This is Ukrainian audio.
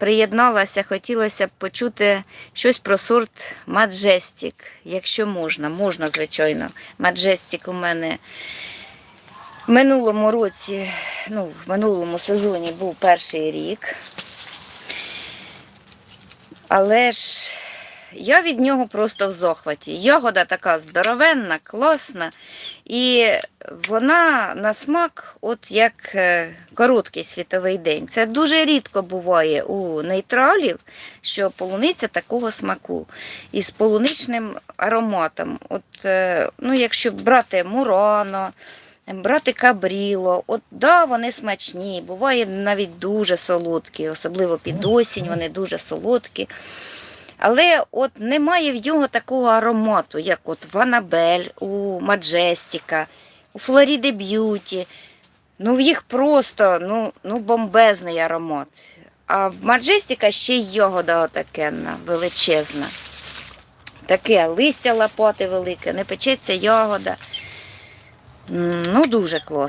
приєдналася, хотілося б почути щось про сорт Маджестік, якщо можна. Можна, звичайно. Маджестік у мене в минулому році, ну, в минулому сезоні був перший рік. Але ж я від нього просто в захваті. Ягода така здоровенна, класна, і вона на смак, от як е, короткий світовий день. Це дуже рідко буває у нейтралів, що полуниця такого смаку із полуничним ароматом. От, е, ну, якщо брати мурано, брати кабріло, от да, вони смачні, буває навіть дуже солодкі, особливо під осінь вони дуже солодкі. Але от немає в нього такого аромату, як от в Анабель, у Маджестіка, у Флоріди Б'юті. Ну, в їх просто ну, ну, бомбезний аромат. А в Маджестіка ще й ягода отакенна, величезна. Таке листя лопати велике, не печеться ягода. Ну, дуже класно.